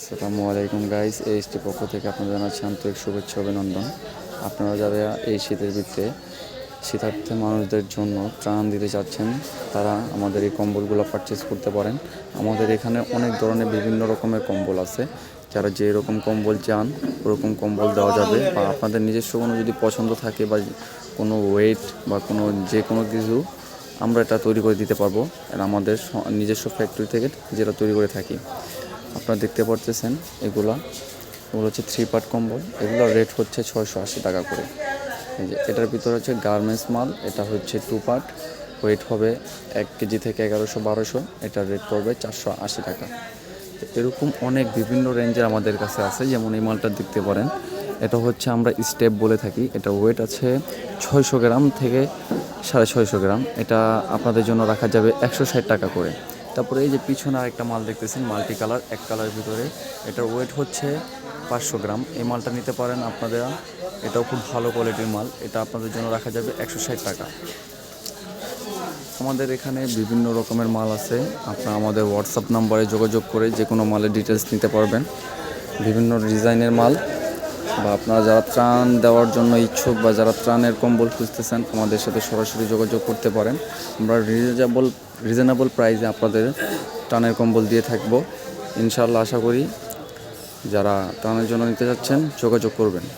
আসসালামু আলাইকুম guys HT পক্ষ থেকে আপনাদের জানাচ্ছি আন্তরিক শুভেচ্ছা, অভিনন্দন। আপনারা যারা এই শীতের ভিতরে শীতার্থে মানুষদের জন্য ত্রাণ দিতে চাচ্ছেন, তারা আমাদের এই কম্বলগুলো পারচেস করতে পারেন। আমাদের এখানে অনেক ধরনের বিভিন্ন রকমের কম্বল আছে। যারা যে রকম কম্বল চান, ওরকম কম্বল দেওয়া যাবে। বা আপনাদের নিজস্ব কোনো যদি পছন্দ থাকে বা কোনো ওয়েট বা কোনো যে কোনো কিছু, আমরা এটা তৈরি করে দিতে পারব। আর আমাদের নিজস্ব ফ্যাক্টরি থেকে যেটা তৈরি করে থাকি। আপনারা দেখতে পারতেছেন এগুলা। এগুলো হচ্ছে থ্রি পার্ট কম্বল এগুলোর রেট হচ্ছে ছয়শো আশি টাকা করে। এই যে, এটার ভিতরে হচ্ছে গার্মেন্টস মাল, এটা হচ্ছে টু পার্ট ওয়েট হবে এক কেজি থেকে এগারোশো, বারোশো। এটার রেট পড়বে চারশো আশি টাকা। এরকম অনেক বিভিন্ন রেঞ্জের আমাদের কাছে আছে। যেমন এই মালটা দেখতে পারেন। এটা হচ্ছে আমরা স্টেপ বলে থাকি। এটা ওয়েট আছে ছয়শো গ্রাম থেকে সাড়ে ছয়শো গ্রাম। এটা আপনাদের জন্য রাখা যাবে একশো ষাট টাকা করে। তারপরে এই যে পিছনে আরেকটা মাল দেখতেছেন, মাল্টি কালার, এক কালারের ভিতরে। এটার ওয়েট হচ্ছে পাঁচশো গ্রাম। এই মালটা নিতে পারেন আপনারা। এটাও খুব ভালো কোয়ালিটির মাল। এটা আপনাদের জন্য রাখা যাবে একশো ষাট টাকা। আমাদের এখানে বিভিন্ন রকমের মাল আছে। আপনারা আমাদের হোয়াটসঅ্যাপ নাম্বারে যোগাযোগ করে যে কোনো মালের ডিটেলস নিতে পারবেন। বিভিন্ন ডিজাইনের মাল। বা আপনারা যারা ত্রাণ দেওয়ার জন্য ইচ্ছুক বা যারা ত্রাণের কম্বল খুঁজতেছেন, আমাদের সাথে সরাসরি যোগাযোগ করতে পারেন। আমরা রিজনেবল রিজনেবল প্রাইসে আপনাদের ত্রাণের কম্বল দিয়ে থাকব। ইনশাল্লাহ আশা করি যারা ত্রাণের জন্য নিতে যাচ্ছেন, যোগাযোগ করবেন।